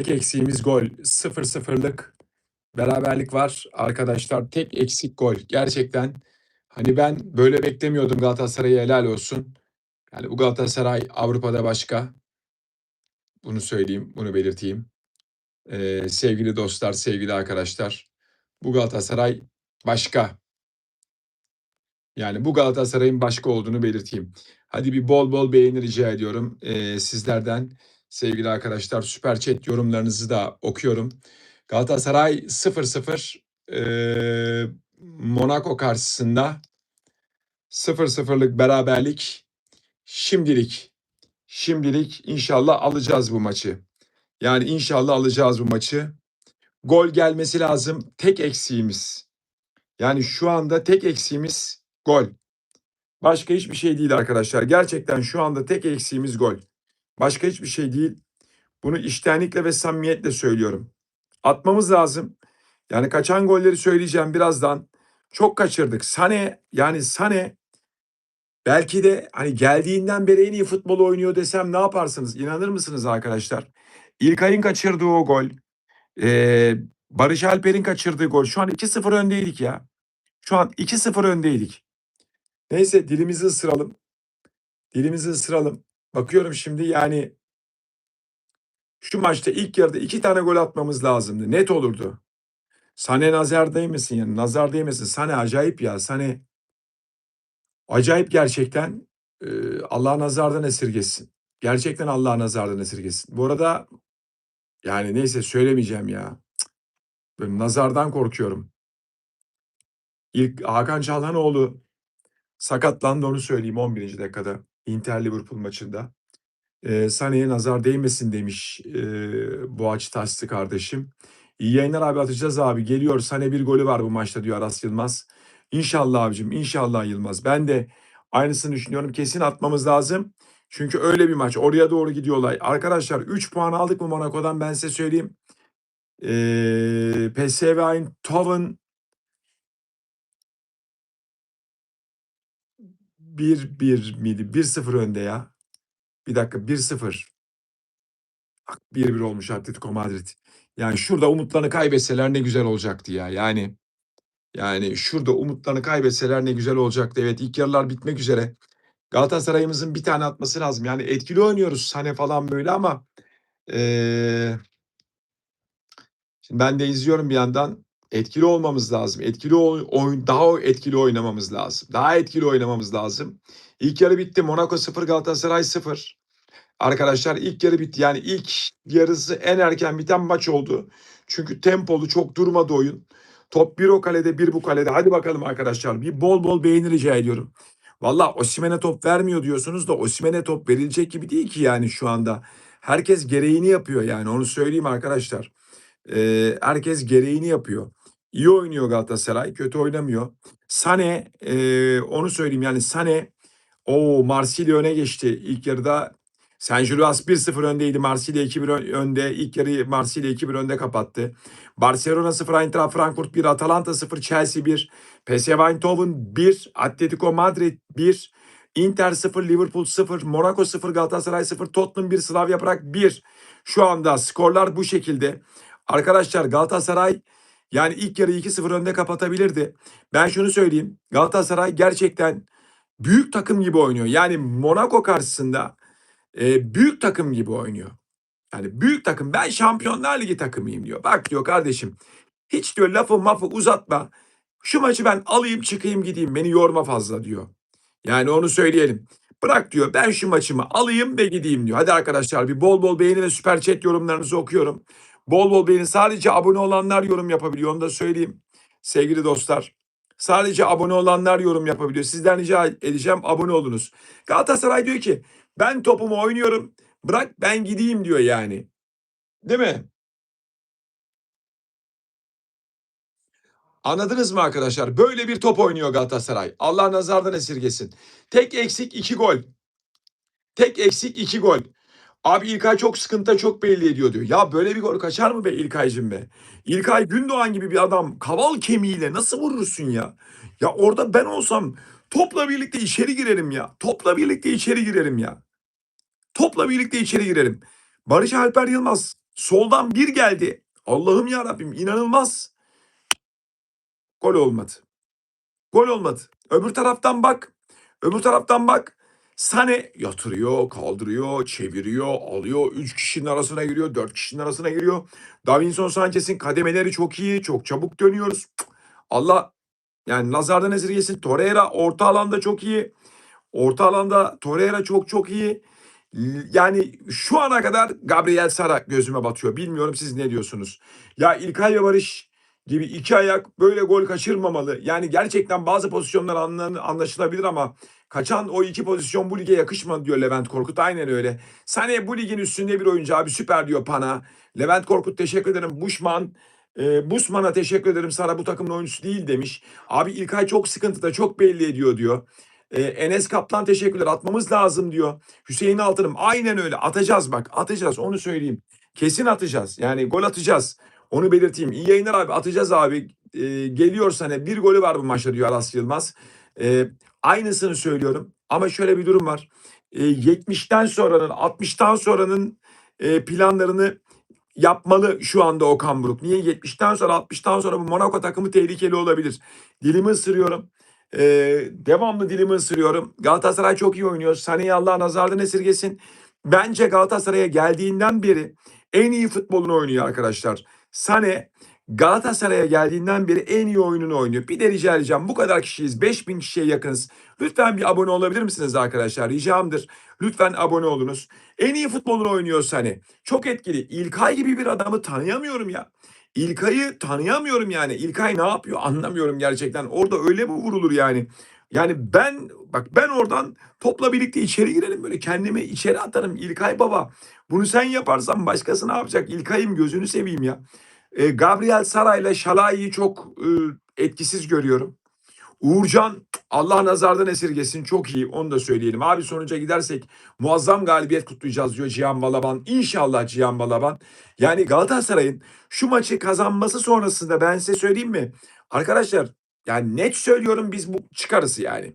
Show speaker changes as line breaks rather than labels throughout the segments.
Tek eksiğimiz gol. 0-0'lık beraberlik var arkadaşlar. Tek eksik gol. Gerçekten hani ben böyle beklemiyordum Galatasaray'a helal olsun. Yani bu Galatasaray Avrupa'da başka. Bunu söyleyeyim, bunu belirteyim. Ee, sevgili dostlar, sevgili arkadaşlar. Bu Galatasaray başka. Yani bu Galatasaray'ın başka olduğunu belirteyim. Hadi bir bol bol beğeni rica ediyorum ee, sizlerden. Sevgili arkadaşlar süper chat yorumlarınızı da okuyorum. Galatasaray 0-0 ee, Monaco karşısında 0-0'lık beraberlik şimdilik şimdilik inşallah alacağız bu maçı. Yani inşallah alacağız bu maçı. Gol gelmesi lazım. Tek eksiğimiz. Yani şu anda tek eksiğimiz gol. Başka hiçbir şey değil arkadaşlar. Gerçekten şu anda tek eksiğimiz gol. Başka hiçbir şey değil. Bunu iştenlikle ve samimiyetle söylüyorum. Atmamız lazım. Yani kaçan golleri söyleyeceğim birazdan. Çok kaçırdık. Sane yani Sane belki de hani geldiğinden beri en iyi futbol oynuyor desem ne yaparsınız? İnanır mısınız arkadaşlar? İlkay'ın kaçırdığı o gol. Ee, Barış Alper'in kaçırdığı gol. Şu an 2-0 öndeydik ya. Şu an 2-0 öndeydik. Neyse dilimizi ısıralım. Dilimizi ısıralım. Bakıyorum şimdi yani şu maçta ilk yarıda iki tane gol atmamız lazımdı. Net olurdu. Sane nazar değmesin yani. Nazar değmesin. Sane acayip ya. Sane acayip gerçekten. Ee, Allah nazardan esirgesin. Gerçekten Allah nazardan esirgesin. Bu arada yani neyse söylemeyeceğim ya. Böyle nazardan korkuyorum. İlk Hakan Çalhanoğlu sakatlandı onu söyleyeyim 11. dakikada. Inter Liverpool maçında. Ee, Sane'ye nazar değmesin demiş e, Boğaç Taşlı kardeşim. İyi yayınlar abi atacağız abi. Geliyor Sane bir golü var bu maçta diyor Aras Yılmaz. İnşallah abicim inşallah Yılmaz. Ben de aynısını düşünüyorum. Kesin atmamız lazım. Çünkü öyle bir maç. Oraya doğru gidiyor olay. Arkadaşlar 3 puan aldık mı Monaco'dan ben size söyleyeyim. Ee, PSV Eindhoven 1-1 miydi? 1-0 önde ya. Bir dakika 1-0. 1-1 olmuş Atletico Madrid. Yani şurada umutlarını kaybetseler ne güzel olacaktı ya. Yani yani şurada umutlarını kaybetseler ne güzel olacaktı. Evet ilk yarılar bitmek üzere. Galatasaray'ımızın bir tane atması lazım. Yani etkili oynuyoruz hani falan böyle ama ee, şimdi ben de izliyorum bir yandan. Etkili olmamız lazım. Etkili oyun daha etkili oynamamız lazım. Daha etkili oynamamız lazım. İlk yarı bitti. Monaco 0 Galatasaray 0. Arkadaşlar ilk yarı bitti. Yani ilk yarısı en erken biten maç oldu. Çünkü tempolu çok durmadı oyun. Top bir o kalede bir bu kalede. Hadi bakalım arkadaşlar. Bir bol bol beğeni rica ediyorum. Valla Osimhen'e top vermiyor diyorsunuz da Osimhen'e top verilecek gibi değil ki yani şu anda. Herkes gereğini yapıyor yani onu söyleyeyim arkadaşlar. Ee, herkes gereğini yapıyor. İyi oynuyor Galatasaray, kötü oynamıyor. Sane, e, onu söyleyeyim yani Sane, o Marsilya öne geçti ilk yarıda. Saint Julius 1-0 öndeydi. Marsilya 2-1 önde. İlk yarı Marsilya 2-1 önde kapattı. Barcelona 0, Eintracht Frankfurt 1, Atalanta 0, Chelsea 1, PSV Eindhoven 1, Atletico Madrid 1, Inter 0, Liverpool 0, Monaco 0, Galatasaray 0, Tottenham 1, Slavia Prag 1. Şu anda skorlar bu şekilde. Arkadaşlar Galatasaray yani ilk yarı 2-0 önde kapatabilirdi. Ben şunu söyleyeyim. Galatasaray gerçekten büyük takım gibi oynuyor. Yani Monaco karşısında e, büyük takım gibi oynuyor. Yani büyük takım ben Şampiyonlar Ligi takımıyım diyor. Bak diyor kardeşim hiç diyor lafı mafı uzatma. Şu maçı ben alayım çıkayım gideyim beni yorma fazla diyor. Yani onu söyleyelim. Bırak diyor ben şu maçımı alayım ve gideyim diyor. Hadi arkadaşlar bir bol bol beğeni ve süper chat yorumlarınızı okuyorum. Bol bol beğeni sadece abone olanlar yorum yapabiliyor onu da söyleyeyim. Sevgili dostlar. Sadece abone olanlar yorum yapabiliyor. Sizden rica edeceğim abone olunuz. Galatasaray diyor ki ben topumu oynuyorum. Bırak ben gideyim diyor yani. Değil mi? Anladınız mı arkadaşlar? Böyle bir top oynuyor Galatasaray. Allah nazardan esirgesin. Tek eksik iki gol. Tek eksik iki gol. Abi İlkay çok sıkıntı çok belli ediyor diyor. Ya böyle bir gol kaçar mı be İlkay'cım be? İlkay Gündoğan gibi bir adam kaval kemiğiyle nasıl vurursun ya? Ya orada ben olsam topla birlikte içeri girerim ya. Topla birlikte içeri girerim ya. Topla birlikte içeri girerim. Barış Alper Yılmaz Soldan bir geldi. Allah'ım ya Rabbim inanılmaz. Gol olmadı. Gol olmadı. Öbür taraftan bak. Öbür taraftan bak. Sane yatırıyor, kaldırıyor, çeviriyor, alıyor. Üç kişinin arasına giriyor, dört kişinin arasına giriyor. Davinson Sanchez'in kademeleri çok iyi, çok çabuk dönüyoruz. Allah yani nazardan esirgesin. Torreira orta alanda çok iyi. Orta alanda Torreira çok çok iyi. Yani şu ana kadar Gabriel Sara gözüme batıyor. Bilmiyorum siz ne diyorsunuz? Ya İlkay ve Barış gibi iki ayak böyle gol kaçırmamalı. Yani gerçekten bazı pozisyonlar anla- anlaşılabilir ama kaçan o iki pozisyon bu lige yakışmadı diyor Levent Korkut. Aynen öyle. Sane bu ligin üstünde bir oyuncu abi süper diyor Pana. Levent Korkut teşekkür ederim. Buşman e, Busman'a teşekkür ederim. Sara bu takımın oyuncusu değil demiş. Abi İlkay çok sıkıntıda çok belli ediyor diyor. E, Enes Kaplan teşekkürler atmamız lazım diyor. Hüseyin Altınım aynen öyle atacağız bak atacağız onu söyleyeyim. Kesin atacağız yani gol atacağız. Onu belirteyim. İyi yayınlar abi atacağız abi. E, geliyor sana bir golü var bu maçta diyor Aras Yılmaz. E, aynısını söylüyorum ama şöyle bir durum var. E, 70'ten sonranın 60'tan sonranın e, planlarını yapmalı şu anda Okan Buruk. Niye 70'ten sonra 60'tan sonra bu Monaco takımı tehlikeli olabilir. Dilimi ısırıyorum. Ee, devamlı dilimi ısırıyorum. Galatasaray çok iyi oynuyor. Sane'yi Allah nazardan esirgesin. Bence Galatasaray'a geldiğinden beri en iyi futbolunu oynuyor arkadaşlar. Sane Galatasaray'a geldiğinden beri en iyi oyununu oynuyor. Bir de rica edeceğim bu kadar kişiyiz. 5000 kişiye yakınız. Lütfen bir abone olabilir misiniz arkadaşlar? Ricamdır. Lütfen abone olunuz. En iyi futbolunu oynuyor Sane. Çok etkili. İlkay gibi bir adamı tanıyamıyorum ya. İlkay'ı tanıyamıyorum yani. İlkay ne yapıyor anlamıyorum gerçekten. Orada öyle mi vurulur yani? Yani ben bak ben oradan topla birlikte içeri girelim böyle kendimi içeri atarım. İlkay baba bunu sen yaparsan başkası ne yapacak? İlkay'ım gözünü seveyim ya. E, Gabriel Saray'la Şalay'ı çok e, etkisiz görüyorum. Uğurcan Allah nazardan esirgesin çok iyi onu da söyleyelim. Abi sonuca gidersek muazzam galibiyet kutlayacağız diyor Cihan Balaban. İnşallah Cihan Balaban. Yani Galatasaray'ın şu maçı kazanması sonrasında ben size söyleyeyim mi? Arkadaşlar yani net söylüyorum biz bu çıkarız yani.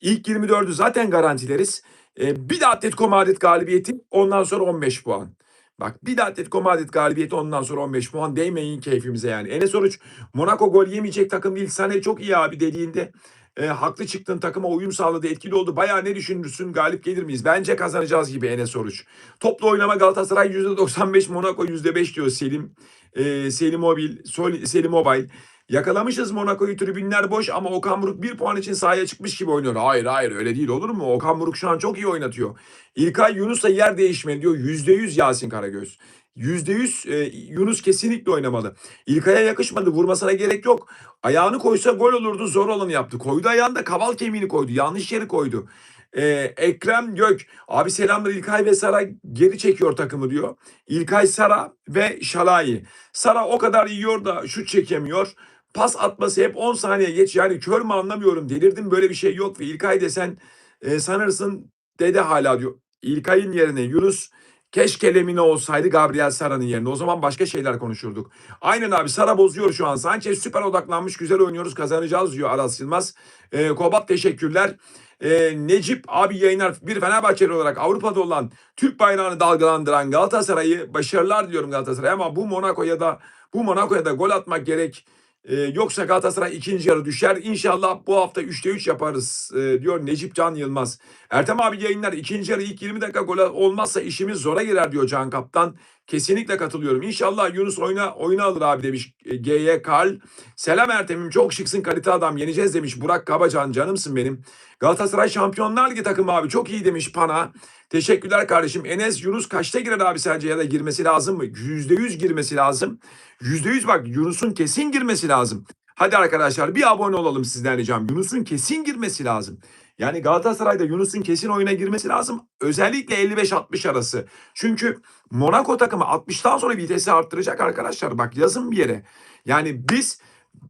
İlk 24'ü zaten garantileriz. Ee, bir de Atletico Madrid galibiyeti ondan sonra 15 puan. Bak bir de Atletico Madrid galibiyeti ondan sonra 15 puan değmeyin keyfimize yani. Enes Oruç Monaco gol yemeyecek takım değil. Sane çok iyi abi dediğinde e, haklı çıktın takıma uyum sağladı etkili oldu. Bayağı ne düşünürsün galip gelir miyiz? Bence kazanacağız gibi Enes Oruç. Toplu oynama Galatasaray %95 Monaco %5 diyor Selim. E, Selim Mobil, Sol, Selim Mobile. Yakalamışız Monaco'yu tribünler boş ama Okan Buruk bir puan için sahaya çıkmış gibi oynuyor. Hayır hayır öyle değil olur mu? Okan Buruk şu an çok iyi oynatıyor. İlkay Yunus'la yer değişme diyor. Yüzde yüz Yasin Karagöz. Yüzde yüz e, Yunus kesinlikle oynamalı. İlkay'a yakışmadı. Vurmasına gerek yok. Ayağını koysa gol olurdu. Zor olanı yaptı. Koydu ayağında kaval kemiğini koydu. Yanlış yeri koydu. Ee, Ekrem Gök. Abi selamlar İlkay ve Sara geri çekiyor takımı diyor. İlkay Sara ve Şalai. Sara o kadar yiyor da şut çekemiyor. Pas atması hep 10 saniye geç. Yani kör mü anlamıyorum. Delirdim böyle bir şey yok. Ve İlkay desen e, sanırsın dede hala diyor. İlkay'ın yerine Yunus keşke Lemine olsaydı Gabriel Sara'nın yerine. O zaman başka şeyler konuşurduk. Aynen abi Sara bozuyor şu an. Sanchez süper odaklanmış. Güzel oynuyoruz. Kazanacağız diyor Aras Yılmaz. E, Kobat teşekkürler. E, Necip abi yayınlar bir Fenerbahçeli olarak Avrupa'da olan Türk bayrağını dalgalandıran Galatasaray'ı başarılar diliyorum Galatasaray'a ama bu Monaco'ya da bu Monaco'ya da gol atmak gerek. Ee, yoksa Galatasaray ikinci yarı düşer. İnşallah bu hafta 3'te 3 yaparız e, diyor Necip Can Yılmaz. Ertem abi yayınlar ikinci yarı ilk 20 dakika gol olmazsa işimiz zora girer diyor Can Kaptan. Kesinlikle katılıyorum. İnşallah Yunus oyuna oyuna alır abi demiş e, G'ye Karl. Selam Ertem'im çok şıksın kalite adam yeneceğiz demiş Burak Kabacan canımsın benim. Galatasaray Şampiyonlar Ligi takımı abi çok iyi demiş Pana. Teşekkürler kardeşim. Enes Yunus kaçta girer abi sence ya da girmesi lazım mı? Yüzde yüz girmesi lazım. Yüzde yüz bak Yunus'un kesin girmesi lazım. Hadi arkadaşlar bir abone olalım sizden ricam. Yunus'un kesin girmesi lazım. Yani Galatasaray'da Yunus'un kesin oyuna girmesi lazım. Özellikle 55-60 arası. Çünkü Monaco takımı 60'tan sonra vitesi arttıracak arkadaşlar. Bak yazın bir yere. Yani biz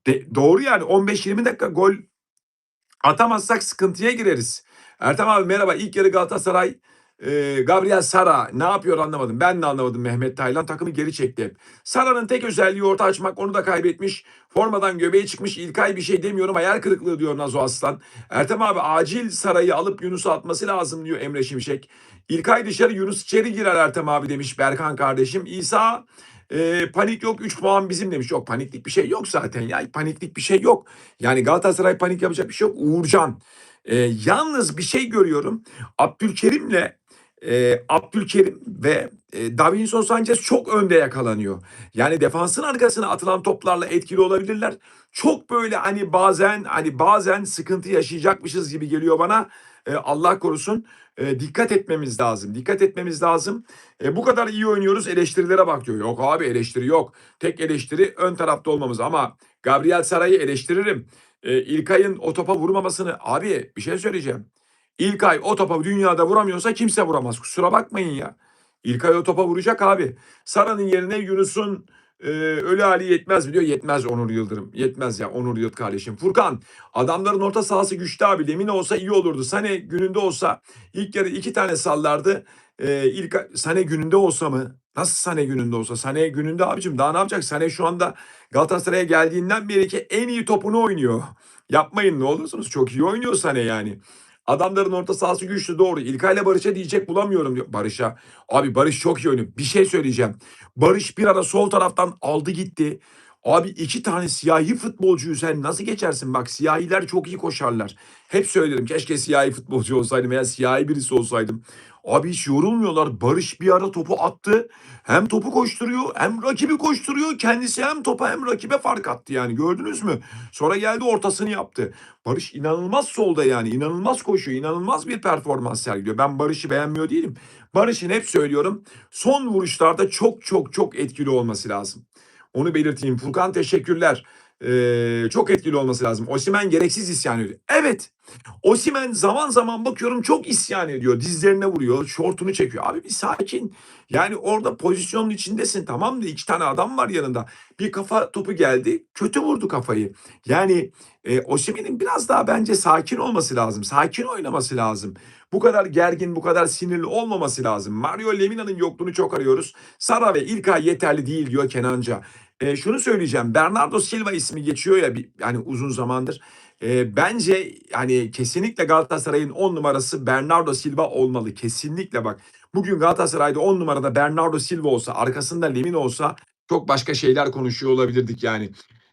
de, doğru yani 15-20 dakika gol atamazsak sıkıntıya gireriz. Ertem abi merhaba. İlk yarı Galatasaray Gabriel Sara ne yapıyor anlamadım. Ben de anlamadım Mehmet Taylan. Takımı geri çekti. Sara'nın tek özelliği orta açmak. Onu da kaybetmiş. Formadan göbeği çıkmış. İlkay bir şey demiyorum. Hayal kırıklığı diyor Nazo Aslan. Ertem abi acil Sara'yı alıp Yunus'u atması lazım diyor Emre Şimşek. İlkay dışarı Yunus içeri girer Ertem abi demiş Berkan kardeşim. İsa e, panik yok 3 puan bizim demiş. Yok paniklik bir şey yok zaten ya. Paniklik bir şey yok. Yani Galatasaray panik yapacak bir şey yok. Uğurcan. E, yalnız bir şey görüyorum. Abdülkerim'le e, Abdülkerim ve e, Davinson Sanchez çok önde yakalanıyor. Yani defansın arkasına atılan toplarla etkili olabilirler. Çok böyle hani bazen hani bazen sıkıntı yaşayacakmışız gibi geliyor bana. E, Allah korusun. E, dikkat etmemiz lazım. Dikkat etmemiz lazım. E, bu kadar iyi oynuyoruz eleştirilere bak diyor. Yok abi eleştiri yok. Tek eleştiri ön tarafta olmamız ama Gabriel Saray'ı eleştiririm. E, İlkay'ın o topa vurmamasını abi bir şey söyleyeceğim. İlkay o topa dünyada vuramıyorsa kimse vuramaz. Kusura bakmayın ya. İlkay o topa vuracak abi. Sara'nın yerine Yunus'un e, ölü hali yetmez mi diyor. Yetmez Onur Yıldırım. Yetmez ya Onur Yıld kardeşim. Furkan adamların orta sahası güçlü abi. Demin olsa iyi olurdu. Sane gününde olsa ilk yarı iki tane sallardı. E, ilk Sane gününde olsa mı? Nasıl Sane gününde olsa? Sane gününde abicim daha ne yapacak? Sane şu anda Galatasaray'a geldiğinden beri ki en iyi topunu oynuyor. Yapmayın ne olursunuz. Çok iyi oynuyor Sane yani. Adamların orta sahası güçlü doğru. İlkay'la Barış'a diyecek bulamıyorum diyor. Barış'a. Abi Barış çok iyi oynuyor. Bir şey söyleyeceğim. Barış bir ara sol taraftan aldı gitti. Abi iki tane siyahi futbolcuyu sen nasıl geçersin? Bak siyahiler çok iyi koşarlar. Hep söylerim keşke siyahi futbolcu olsaydım veya siyahi birisi olsaydım. Abi hiç yorulmuyorlar. Barış bir ara topu attı. Hem topu koşturuyor hem rakibi koşturuyor. Kendisi hem topa hem rakibe fark attı yani gördünüz mü? Sonra geldi ortasını yaptı. Barış inanılmaz solda yani inanılmaz koşuyor. inanılmaz bir performans sergiliyor. Ben Barış'ı beğenmiyor değilim. Barış'ın hep söylüyorum son vuruşlarda çok çok çok etkili olması lazım. Onu belirteyim. Furkan teşekkürler. Ee, çok etkili olması lazım. Osimen gereksiz isyan ediyor. Evet. Osimen zaman zaman bakıyorum çok isyan ediyor. Dizlerine vuruyor. Şortunu çekiyor. Abi bir sakin. Yani orada pozisyonun içindesin tamam mı? İki tane adam var yanında. Bir kafa topu geldi. Kötü vurdu kafayı. Yani e, Osimen'in biraz daha bence sakin olması lazım. Sakin oynaması lazım. Bu kadar gergin, bu kadar sinirli olmaması lazım. Mario Lemina'nın yokluğunu çok arıyoruz. Sara ve İlkay yeterli değil diyor Kenanca. E, şunu söyleyeceğim. Bernardo Silva ismi geçiyor ya bir, yani uzun zamandır. E, bence yani kesinlikle Galatasaray'ın 10 numarası Bernardo Silva olmalı. Kesinlikle bak. Bugün Galatasaray'da 10 numarada Bernardo Silva olsa, arkasında Lemin olsa çok başka şeyler konuşuyor olabilirdik yani.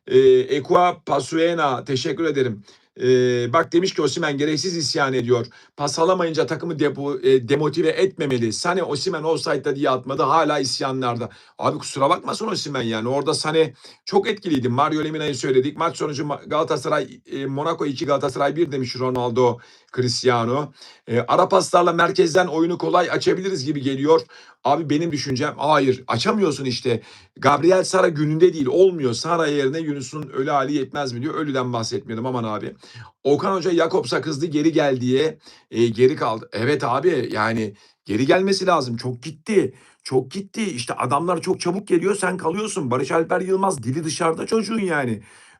E, Ekua Pasuena teşekkür ederim. Ee, bak demiş ki Osimen gereksiz isyan ediyor. Pas alamayınca takımı depo, e, demotive etmemeli. Sane Osimen offside'da diye atmadı. Hala isyanlarda. Abi kusura bakmasın Osimen yani. Orada Sane çok etkiliydi. Mario Lemina'yı söyledik. Maç sonucu Galatasaray e, Monaco 2 Galatasaray 1 demiş Ronaldo Cristiano. E, ara paslarla merkezden oyunu kolay açabiliriz gibi geliyor. Abi benim düşüncem hayır açamıyorsun işte. Gabriel Sara gününde değil olmuyor. Sara yerine Yunus'un ölü hali yetmez mi diyor. Ölüden bahsetmiyorum aman abi. Okan Hoca Jakobs'a kızdı geri gel diye e, geri kaldı. Evet abi yani geri gelmesi lazım. Çok gitti. Çok gitti. İşte adamlar çok çabuk geliyor sen kalıyorsun. Barış Alper Yılmaz dili dışarıda çocuğun yani.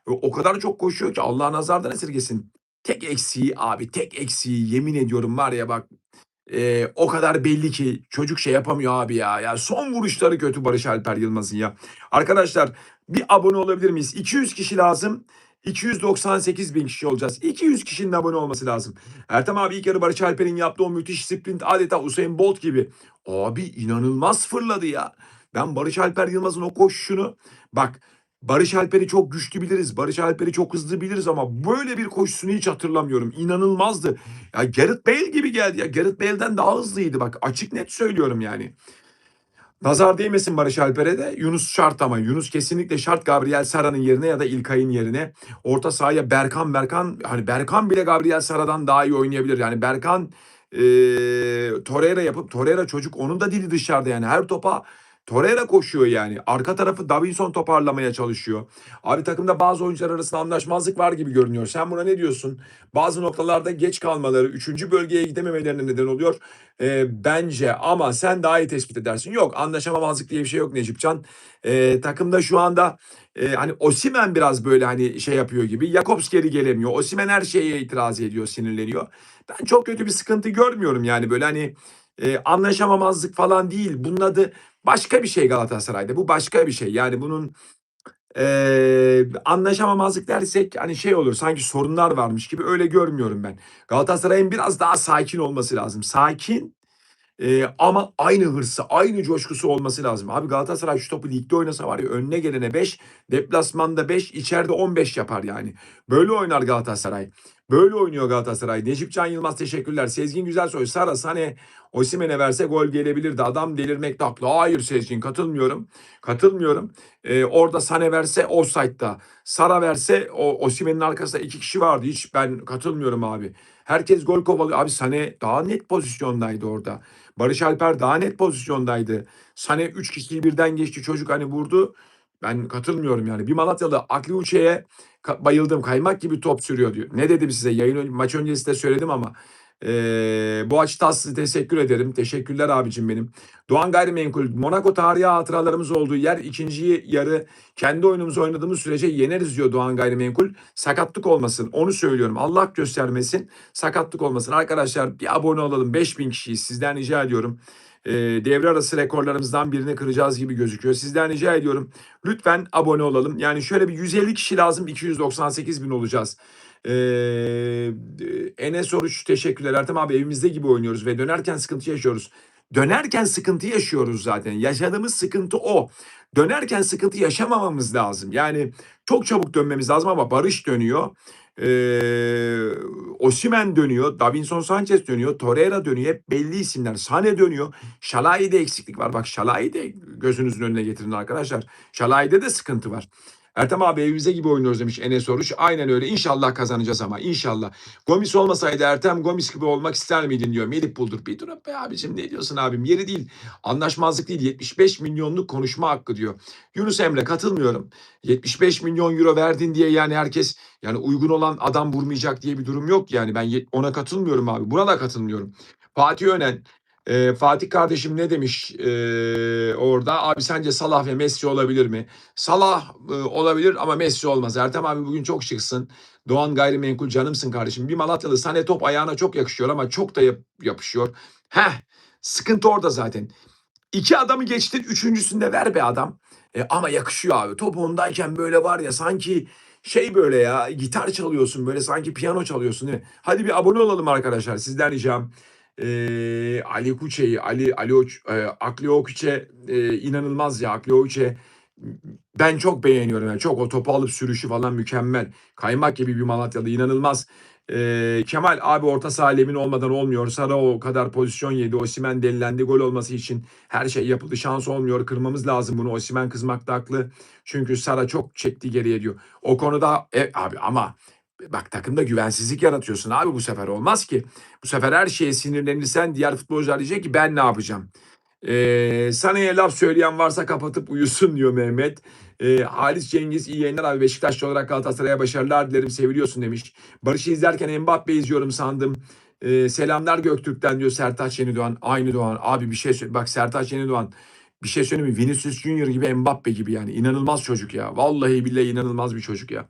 E, O kadar çok koşuyor ki Allah nazardan esirgesin. Tek eksiği abi tek eksiği yemin ediyorum var ya bak e, o kadar belli ki çocuk şey yapamıyor abi ya. Ya son vuruşları kötü Barış Alper Yılmaz'ın ya. Arkadaşlar bir abone olabilir miyiz? 200 kişi lazım. 298 bin kişi olacağız. 200 kişinin abone olması lazım. Ertem abi ilk yarı Barış Alper'in yaptığı o müthiş sprint adeta Usain Bolt gibi. Abi inanılmaz fırladı ya. Ben Barış Alper Yılmaz'ın o koşuşunu bak Barış Alper'i çok güçlü biliriz. Barış Alper'i çok hızlı biliriz ama böyle bir koşusunu hiç hatırlamıyorum. İnanılmazdı. Ya Gareth Bale gibi geldi ya. Gareth Bale'den daha hızlıydı bak. Açık net söylüyorum yani. Nazar değmesin Barış Alper'e de Yunus şart ama Yunus kesinlikle şart Gabriel Sara'nın yerine ya da İlkay'ın yerine. Orta sahaya Berkan Berkan hani Berkan bile Gabriel Sara'dan daha iyi oynayabilir. Yani Berkan e, Torreira yapıp Torreira çocuk onun da dili dışarıda yani her topa Torreira koşuyor yani. Arka tarafı Davinson toparlamaya çalışıyor. Abi takımda bazı oyuncular arasında anlaşmazlık var gibi görünüyor. Sen buna ne diyorsun? Bazı noktalarda geç kalmaları, üçüncü bölgeye gidememelerine neden oluyor. Ee, bence ama sen daha iyi tespit edersin. Yok anlaşamamazlık diye bir şey yok Necipcan. Ee, takımda şu anda e, hani Osimen biraz böyle hani şey yapıyor gibi. Jakobs geri gelemiyor. Osimen her şeye itiraz ediyor, sinirleniyor. Ben çok kötü bir sıkıntı görmüyorum yani böyle hani e, anlaşamamazlık falan değil. Bunun adı başka bir şey Galatasaray'da. Bu başka bir şey. Yani bunun e, anlaşamamazlık dersek hani şey olur sanki sorunlar varmış gibi öyle görmüyorum ben. Galatasaray'ın biraz daha sakin olması lazım. Sakin e, ama aynı hırsı, aynı coşkusu olması lazım. Abi Galatasaray şu topu ligde oynasa var ya önüne gelene 5, deplasmanda 5, içeride 15 yapar yani. Böyle oynar Galatasaray. Böyle oynuyor Galatasaray. Necip Can Yılmaz teşekkürler. Sezgin Güzelsoy, Sara, Sane, Osimen'e verse gol gelebilirdi. Adam delirmekte haklı. Hayır Sezgin katılmıyorum. Katılmıyorum. Ee, orada Sane verse offside'da. Sara verse o Osimen'in arkasında iki kişi vardı. Hiç ben katılmıyorum abi. Herkes gol kovalıyor. Abi Sane daha net pozisyondaydı orada. Barış Alper daha net pozisyondaydı. Sane 3 kişiyi birden geçti. Çocuk hani vurdu. Ben katılmıyorum yani. Bir Malatyalı Akli Uçe'ye bayıldım. Kaymak gibi top sürüyor diyor. Ne dedim size? Yayın maç öncesi de söyledim ama eee bu açıdan size teşekkür ederim. Teşekkürler abicim benim. Doğan Gayrimenkul. Monaco tarihi hatıralarımız olduğu yer ikinci yarı kendi oyunumuzu oynadığımız sürece yeneriz diyor Doğan Gayrimenkul. Sakatlık olmasın. Onu söylüyorum. Allah göstermesin. Sakatlık olmasın. Arkadaşlar bir abone olalım. 5000 kişiyiz. Sizden rica ediyorum. Ee, devre arası rekorlarımızdan birini kıracağız gibi gözüküyor. Sizden rica ediyorum. Lütfen abone olalım. Yani şöyle bir 150 kişi lazım. 298 bin olacağız. Ee, Enes Oruç teşekkürler. Ertem abi evimizde gibi oynuyoruz ve dönerken sıkıntı yaşıyoruz. Dönerken sıkıntı yaşıyoruz zaten. Yaşadığımız sıkıntı o. Dönerken sıkıntı yaşamamamız lazım. Yani çok çabuk dönmemiz lazım ama Barış dönüyor. Ee, Osimen dönüyor. Davinson Sanchez dönüyor. Torreira dönüyor. Hep belli isimler. Sane dönüyor. Şalai'de eksiklik var. Bak Şalai'yi de gözünüzün önüne getirin arkadaşlar. Şalai'de de sıkıntı var. Ertem abi evimize gibi oynuyoruz demiş Enes Oruç. Aynen öyle. İnşallah kazanacağız ama inşallah. Gomis olmasaydı Ertem Gomis gibi olmak ister miydin diyor. Melih Buldur. Bir dur be abicim ne diyorsun abim? Yeri değil. Anlaşmazlık değil. 75 milyonluk konuşma hakkı diyor. Yunus Emre katılmıyorum. 75 milyon euro verdin diye yani herkes yani uygun olan adam vurmayacak diye bir durum yok yani. Ben ona katılmıyorum abi. Buna da katılmıyorum. Fatih Önen e, Fatih kardeşim ne demiş e, orada? Abi sence Salah ve Messi olabilir mi? Salah e, olabilir ama Messi olmaz. Ertem abi bugün çok şıksın. Doğan gayrimenkul canımsın kardeşim. Bir Malatyalı Sane top ayağına çok yakışıyor ama çok da yap- yapışıyor. Heh sıkıntı orada zaten. İki adamı geçtin üçüncüsünde ver be adam. E, ama yakışıyor abi. Top ondayken böyle var ya sanki şey böyle ya gitar çalıyorsun böyle sanki piyano çalıyorsun. mi? Hadi bir abone olalım arkadaşlar sizden ricam. E, Ali Kuçe'yi Ali Ali Oç, e, Akli Okuçe e, inanılmaz ya Akli Okuçe ben çok beğeniyorum yani çok o topu alıp sürüşü falan mükemmel. Kaymak gibi bir Malatyalı inanılmaz. Ee, Kemal abi orta saha olmadan olmuyor. Sara o kadar pozisyon yedi. Osimen delilendi. Gol olması için her şey yapıldı. Şans olmuyor. Kırmamız lazım bunu. Osimen kızmakta haklı. Çünkü Sara çok çekti geriye diyor. O konuda e, abi ama bak takımda güvensizlik yaratıyorsun abi bu sefer olmaz ki. Bu sefer her şeye sinirlenirsen diğer futbolcular diyecek ki ben ne yapacağım? Ee, Sané'ye laf söyleyen varsa kapatıp uyusun diyor Mehmet. Ee, Halis Cengiz iyi yayınlar abi Beşiktaşlı olarak Galatasaray'a başarılar dilerim seviliyorsun demiş. Barış'ı izlerken Mbappe izliyorum sandım. Ee, selamlar Göktürk'ten diyor Sertaç Yeni Doğan. Aynı Doğan abi bir şey söyle. Bak Sertaç Yeni Doğan bir şey söyleyeyim mi? Vinicius Junior gibi Mbappe gibi yani. inanılmaz çocuk ya. Vallahi billahi inanılmaz bir çocuk ya.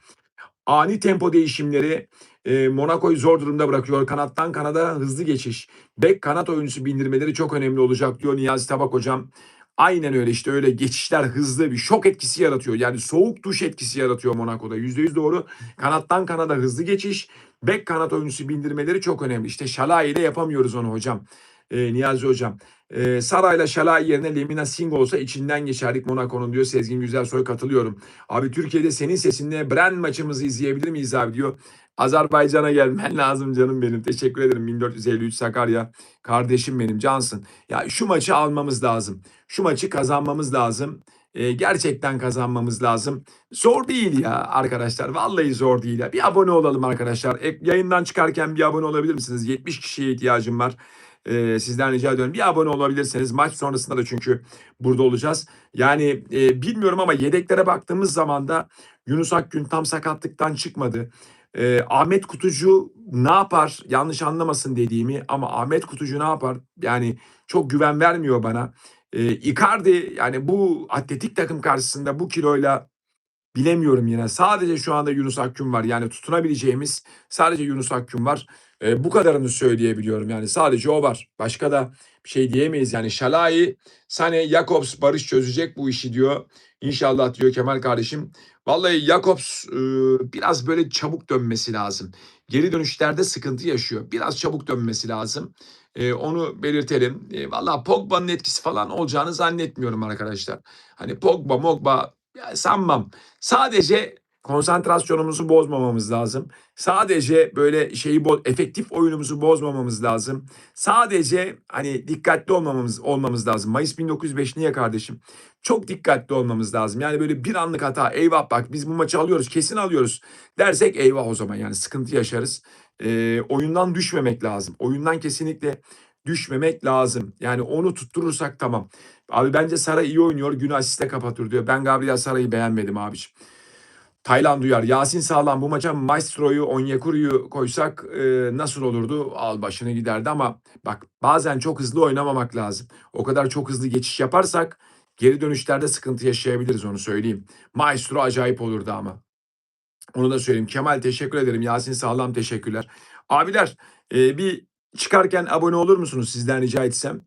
Ani tempo değişimleri e, Monaco'yu zor durumda bırakıyor. Kanattan kanada hızlı geçiş. Bek kanat oyuncusu bindirmeleri çok önemli olacak diyor Niyazi Tabak hocam. Aynen öyle işte öyle geçişler hızlı bir şok etkisi yaratıyor. Yani soğuk duş etkisi yaratıyor Monaco'da. %100 doğru. Kanattan kanada hızlı geçiş. Bek kanat oyuncusu bindirmeleri çok önemli. İşte Şalay ile yapamıyoruz onu hocam. E, Niyazi hocam. E, Sara ile Şalay yerine Lemina Singh olsa içinden geçerdik Monaco'nun diyor. Sezgin Güzelsoy katılıyorum. Abi Türkiye'de senin sesinle Bren maçımızı izleyebilir miyiz abi diyor. Azerbaycan'a gelmen lazım canım benim. Teşekkür ederim 1453 Sakarya. Kardeşim benim cansın. Ya şu maçı almamız lazım. Şu maçı kazanmamız lazım. Ee, gerçekten kazanmamız lazım. Zor değil ya arkadaşlar. Vallahi zor değil ya. Bir abone olalım arkadaşlar. E, yayından çıkarken bir abone olabilir misiniz? 70 kişiye ihtiyacım var. Ee, sizden rica ediyorum. Bir abone olabilirseniz maç sonrasında da çünkü burada olacağız. Yani e, bilmiyorum ama yedeklere baktığımız zaman da Yunus Akgün tam sakatlıktan çıkmadı. Ee, Ahmet Kutucu ne yapar? Yanlış anlamasın dediğimi ama Ahmet Kutucu ne yapar? Yani çok güven vermiyor bana. Ee, Icardi yani bu atletik takım karşısında bu kiloyla bilemiyorum yine. Sadece şu anda Yunus Akgün var. Yani tutunabileceğimiz sadece Yunus Akgün var. Ee, bu kadarını söyleyebiliyorum. Yani sadece o var. Başka da bir şey diyemeyiz yani. Şalai, Sane, Jakobs, Barış çözecek bu işi diyor. İnşallah diyor Kemal kardeşim. Vallahi Jakobs e, biraz böyle çabuk dönmesi lazım. Geri dönüşlerde sıkıntı yaşıyor. Biraz çabuk dönmesi lazım. E, onu belirtelim. E, vallahi Pogba'nın etkisi falan olacağını zannetmiyorum arkadaşlar. Hani Pogba, Mogba ya sanmam. Sadece konsantrasyonumuzu bozmamamız lazım. Sadece böyle şeyi efektif oyunumuzu bozmamamız lazım. Sadece hani dikkatli olmamamız olmamız lazım. Mayıs 1905 niye kardeşim? Çok dikkatli olmamız lazım. Yani böyle bir anlık hata eyvah bak biz bu maçı alıyoruz kesin alıyoruz dersek eyvah o zaman yani sıkıntı yaşarız. Ee, oyundan düşmemek lazım. Oyundan kesinlikle düşmemek lazım. Yani onu tutturursak tamam. Abi bence Sara iyi oynuyor. Günü asiste kapatır diyor. Ben Gabriel Sara'yı beğenmedim abiciğim. Taylan Duyar, Yasin Sağlam bu maça Maestro'yu, Onyekuru'yu koysak e, nasıl olurdu? Al başını giderdi ama bak bazen çok hızlı oynamamak lazım. O kadar çok hızlı geçiş yaparsak geri dönüşlerde sıkıntı yaşayabiliriz onu söyleyeyim. Maestro acayip olurdu ama. Onu da söyleyeyim. Kemal teşekkür ederim. Yasin Sağlam teşekkürler. Abiler e, bir çıkarken abone olur musunuz sizden rica etsem?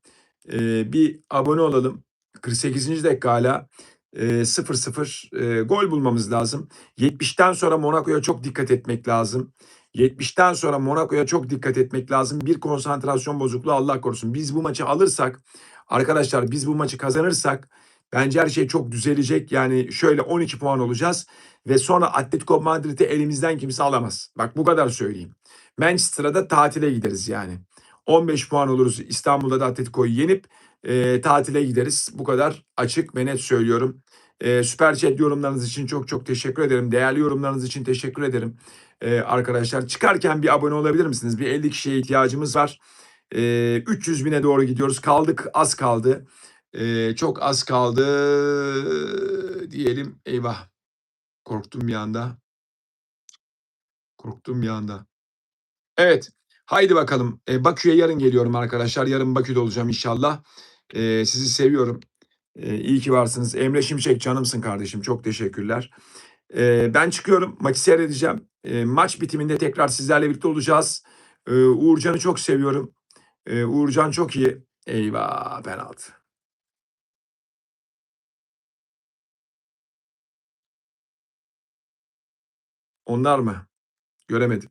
E, bir abone olalım. 48. dakika hala 0-0 e, gol bulmamız lazım. 70'ten sonra Monaco'ya çok dikkat etmek lazım. 70'ten sonra Monaco'ya çok dikkat etmek lazım. Bir konsantrasyon bozukluğu Allah korusun. Biz bu maçı alırsak arkadaşlar biz bu maçı kazanırsak bence her şey çok düzelecek. Yani şöyle 12 puan olacağız ve sonra Atletico Madrid'i elimizden kimse alamaz. Bak bu kadar söyleyeyim. Manchester'a da tatile gideriz yani. 15 puan oluruz İstanbul'da da Atletico'yu yenip e, tatile gideriz. Bu kadar açık ve net söylüyorum. E, Süper Chat yorumlarınız için çok çok teşekkür ederim. Değerli yorumlarınız için teşekkür ederim. E, arkadaşlar çıkarken bir abone olabilir misiniz? Bir 50 kişiye ihtiyacımız var. E, 300 bine doğru gidiyoruz. Kaldık az kaldı. E, çok az kaldı diyelim. Eyvah. Korktum bir anda. Korktum bir anda. Evet. Haydi bakalım. Bakü'ye yarın geliyorum arkadaşlar. Yarın Bakü'de olacağım inşallah. E, sizi seviyorum. E, iyi ki varsınız. Emre Şimşek canımsın kardeşim. Çok teşekkürler. E, ben çıkıyorum. Maçı seyredeceğim. E, maç bitiminde tekrar sizlerle birlikte olacağız. E, Uğurcan'ı çok seviyorum. E, Uğurcan çok iyi. Eyvah penaltı. Onlar mı? Göremedim.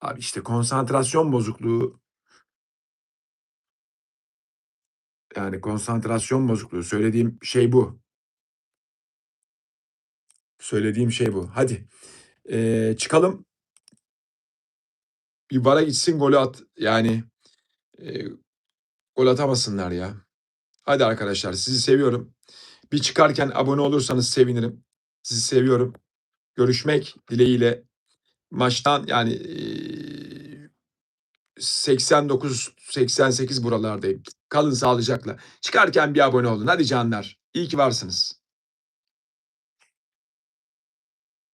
Abi işte konsantrasyon bozukluğu. Yani konsantrasyon bozukluğu. Söylediğim şey bu. Söylediğim şey bu. Hadi. Ee, çıkalım. Bir vara gitsin golü at. Yani e, gol atamasınlar ya. Hadi arkadaşlar sizi seviyorum. Bir çıkarken abone olursanız sevinirim. Sizi seviyorum. Görüşmek dileğiyle. Maçtan yani e, 89-88 buralardayım. Kalın sağlıcakla. Çıkarken bir abone olun. Hadi canlar. İyi ki varsınız.